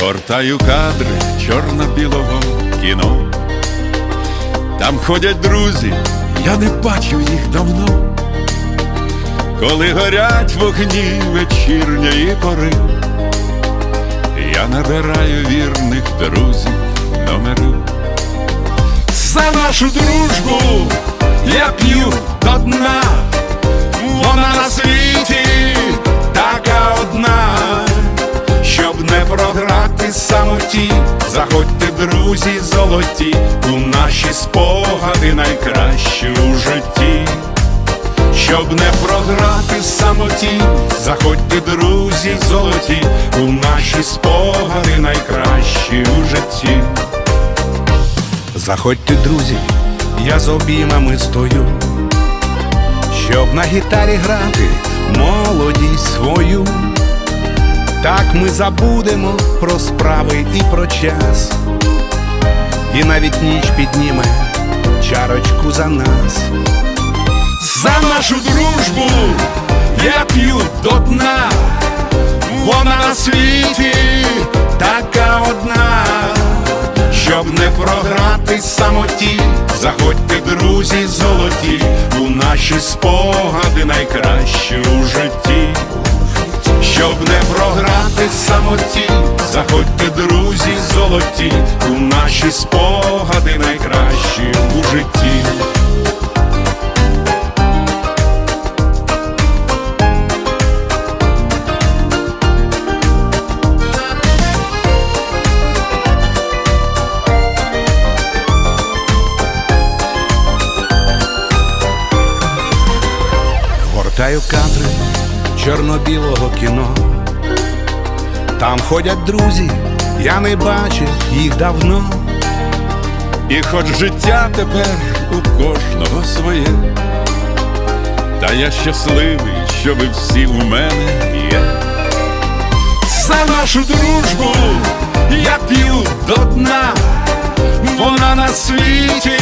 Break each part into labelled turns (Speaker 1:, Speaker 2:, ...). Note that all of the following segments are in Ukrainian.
Speaker 1: Гортаю кадри чорно-білого кіно. Там ходять друзі, я не бачив їх давно. Коли горять вогні вечірньої пори, я набираю вірних друзів номери. За нашу дружбу я п'ю до дна, вона на світі така одна, щоб не програти самоті, заходьте, друзі, золоті, у наші спогади найкращі. Щоб не програти самоті, заходьте, друзі, золоті, у наші спогади найкращі у житті.
Speaker 2: Заходьте, друзі, я з обіймами стою, щоб на гітарі грати молодість свою. Так ми забудемо про справи і про час, і навіть ніч підніме чарочку за нас.
Speaker 1: За нашу дружбу я п'ю до дна, вона на світі така одна, щоб не програти самоті, заходьте, друзі, золоті, у наші спогади найкращі у житті. Щоб не програти самоті, заходьте, друзі, золоті, у наші спогади найкращі у житті.
Speaker 2: Гортаю кадри чорно-білого кіно. Там ходять друзі, я не бачив їх давно.
Speaker 1: І хоч життя тепер у кожного своє, та я щасливий, що ви всі у мене є. За нашу дружбу я п'ю до дна, вона на світі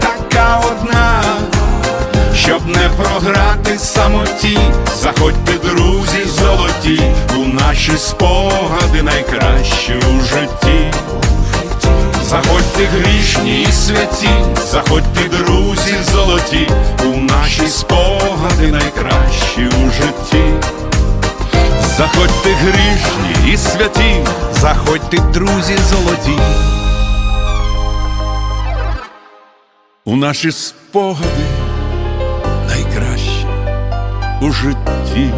Speaker 1: така одна, щоб не програти самоті, заходьте, друзі, золоті, у наші спогади найкращі у житті. Заходьте грішні і святі, заходьте, друзі, золоті, у наші спогади найкращі у житті. Заходьте грішні і святі,
Speaker 2: Заходьте, друзі, золоті.
Speaker 1: у наші спогади у житті.